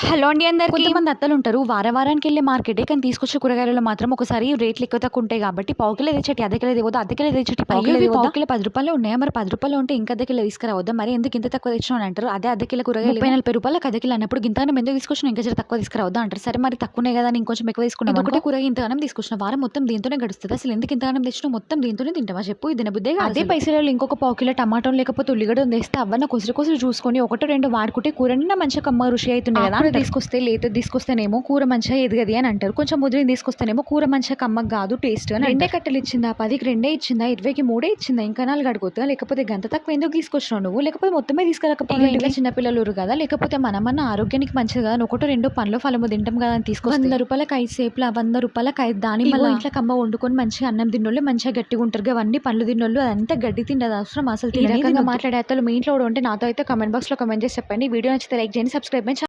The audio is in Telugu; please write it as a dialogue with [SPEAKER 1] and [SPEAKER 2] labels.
[SPEAKER 1] హలో అండి అందరికీ
[SPEAKER 2] కొంతమంది అత్తలు ఉంటారు వార వారానికి వెళ్ళే మార్కెటే కానీ తీసుకొచ్చే కూరగాయలలో మాత్రం ఒకసారి రేట్లు ఎక్కువ తక్కువ ఉంటాయి కాబట్టి పావు కిలో తెచ్చటి అర్ధ కిలో తెవద్దు అర్ధ కిలో తెచ్చటి పావు కిలో
[SPEAKER 1] అయ్యో,
[SPEAKER 2] పావు కిలో పది రూపాయలు ఉన్నాయా మరి పది రూపాయలు ఉంటే ఇంకా అర్ధ కిలో తీసుకురావద్దా మరి ఎందుకు ఇంత తక్కువ తెచ్చినావు అని అంటారు అదే అర్ధ కిలో కూరగాయలు ముప్పై నలభై రూపాయలకు అర్ధ కిలో అన్నప్పుడు ఇంతగానం ఎందుకు తీసుకొచ్చినా ఇంకా జర తక్కువ తీసుకురావద్దా అంటారు సరే మరి తక్కువనే కదా ఇంకొంచెం ఎక్కువ తీసుకున్నాను ఒకటి కూరగాయ ఇంతగానం తీసుకొచ్చిన వారం మొత్తం దీంతోనే గడుస్తుంది అసలు ఎందుకు ఇంతగానం తెచ్చినా మొత్తం దీంతోనే తింటావా చెప్పు ఇది బుద్ధే అదే పైసలు ఇంకొక పావు కిలో టమాటో లేకపోతే ఉల్లిగడ్డ తెస్తే అవన్న కొసరు కొసరు చూసుకొని ఒకటో రెండు వాడుకుంటే కూరని మంచిగా కమ్మ రుచి అవుతుంది కదా తీసుకొస్తే లేత తీసుకొస్తేనేమో కూర మంచిగా ఎదగది అని అంటారు. కొంచెం ముదిరిని తీసుకొస్తేనేమో కూర మంచిగా కమ్మకు కాదు టేస్ట్ అని రెండే కట్టలు ఇచ్చిందా? పదికి రెండే ఇచ్చిందా? ఇరవైకి మూడే ఇచ్చిందా? ఇంకా నాలుగు అడుగుతా లేకపోతే గంత తక్కువ ఎందుకు తీసుకొచ్చినావు నువ్వు? లేకపోతే మొత్తమే తీసుకురాకపోతే ఇంట్లో చిన్నపిల్లలు కదా? లేకపోతే మనమన్న ఆరోగ్యానికి మంచిది కదా? ఒకటో రెండో పండ్లు ఫలము తింటాం కదా అని తీసుకొస్తే. వంద రూపాయలకి ఐదు సేపులు వంద రూపాయలకి ఐదు దాని మళ్ళీ ఇంట్లో కమ్మ వండుకొని మంచిగా అన్నం తిన్నోళ్ళు మంచిగా గట్టిగా ఉంటారు. అవన్నీ పండ్లు తిన్నోళ్ళు అదంతా గడ్డి తిండదు అవసరం అసలు ఈ రకంగా మాట్లాడే అత్తలు మీ ఇంట్లో కూడా ఉంటే నాతో అయితే కమెంట్ బాక్స్లో కమెంట్ చేసి చెప్పండి. వీడియో నచ్చితే లైక్ చేయండి సబ్స్క్రైబ్ చేయండి.